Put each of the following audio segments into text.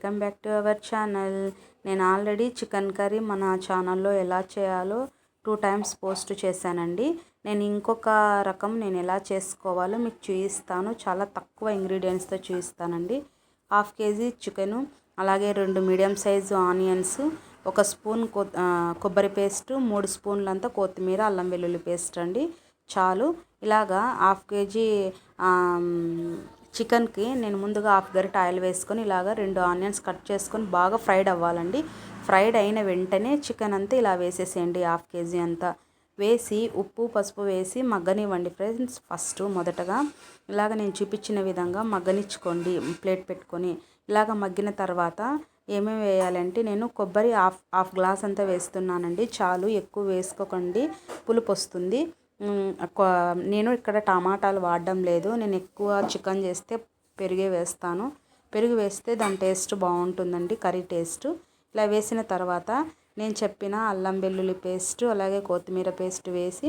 Welcome back to our channel. నేను already chicken curry మన ఛానల్లో ఎలా చేయాలో టూ టైమ్స్ పోస్ట్ చేశానండి. నేను ఇంకొక రకం నేను ఎలా చేసుకోవాలో మీకు చూపిస్తాను. చాలా తక్కువ ఇంగ్రీడియంట్స్తో చూపిస్తానండి. హాఫ్ కేజీ చికెను అలాగే రెండు మీడియం సైజు ఆనియన్స్ ఒక స్పూన్ కొబ్బరి పేస్ట్ మూడు స్పూన్లంతా కొత్తిమీర అల్లం వెల్లుల్లి పేస్ట్ అండి చాలు. ఇలాగా హాఫ్ కేజీ చికెన్కి నేను ముందుగా హాఫ్ గరిట ఆయిల్ వేసుకొని ఇలాగ రెండు ఆనియన్స్ కట్ చేసుకొని బాగా ఫ్రైడ్ అవ్వాలండి. ఫ్రైడ్ అయిన వెంటనే చికెన్ అంతా ఇలా వేసేసేయండి హాఫ్ కేజీ అంతా. వేసి ఉప్పు పసుపు వేసి మగ్గనివ్వండి ఫ్రెండ్స్. ఫస్ట్ మొదటగా ఇలాగ నేను చూపించిన విధంగా మగ్గనిచ్చుకోండి ప్లేట్ పెట్టుకొని. ఇలాగ మగ్గిన తర్వాత ఏమేమి వేయాలంటే నేను కొబ్బరి హాఫ్ హాఫ్ గ్లాస్ అంతా వేస్తున్నానండి. చాలు ఎక్కువ వేసుకోకండి పులుపు వస్తుంది. నేను ఇక్కడ టమాటాలు వాడడం లేదు. నేను ఎక్కువ చికెన్ చేస్తే పెరిగే వేస్తాను. పెరుగు వేస్తే దాని టేస్ట్ బాగుంటుందండి కర్రీ టేస్ట్. ఇలా వేసిన తర్వాత నేను చెప్పిన అల్లం వెల్లుల్లి పేస్ట్ అలాగే కొత్తిమీర పేస్ట్ వేసి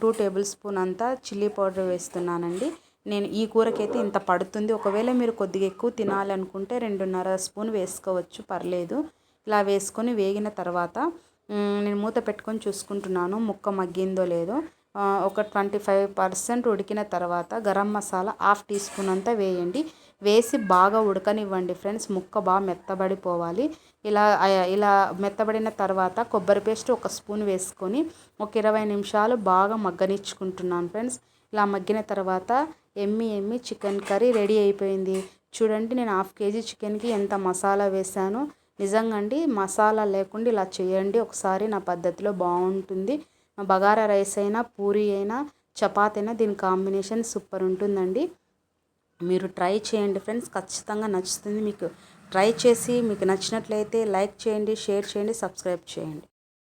టూ టేబుల్ స్పూన్ అంతా చిల్లీ పౌడర్ వేస్తున్నానండి. నేను ఈ కూరకైతే ఇంత పడుతుంది. ఒకవేళ మీరు కొద్దిగా ఎక్కువ తినాలనుకుంటే రెండున్నర స్పూన్ వేసుకోవచ్చు పర్లేదు. ఇలా వేసుకొని వేగిన తర్వాత నేను మూత పెట్టుకొని చూసుకుంటున్నాను. ముక్క మగ్గిందో లేదో ఒక ట్వంటీ ఫైవ్ పర్సెంట్ ఉడికిన తర్వాత garam masala half teaspoon అంతా వేయండి. వేసి బాగా ఉడకనివ్వండి ఫ్రెండ్స్. ముక్క బాగా మెత్తబడిపోవాలి. ఇలా ఇలా మెత్తబడిన తర్వాత కొబ్బరి పేస్ట్ ఒక స్పూన్ వేసుకొని ఒక ఇరవై నిమిషాలు బాగా మగ్గనిచ్చుకుంటున్నాను ఫ్రెండ్స్. ఇలా మగ్గిన తర్వాత yummy yummy chicken curry ready అయిపోయింది. చూడండి నేను హాఫ్ కేజీ చికెన్కి ఎంత మసాలా వేశాను. నిజంగా అండి మసాలా లేకుండా ఇలా చేయండి. ఒకసారి నా పద్ధతిలో బాగుంటుంది. బగారా రైస్ అయినా పూరి అయినా చపాతీ అయినా దీని కాంబినేషన్ సూపర్ ఉంటుందండి. మీరు ట్రై చేయండి ఫ్రెండ్స్ ఖచ్చితంగా నచ్చుతుంది మీకు. ట్రై చేసి మీకు నచ్చినట్లయితే లైక్ చేయండి షేర్ చేయండి సబ్స్క్రైబ్ చేయండి.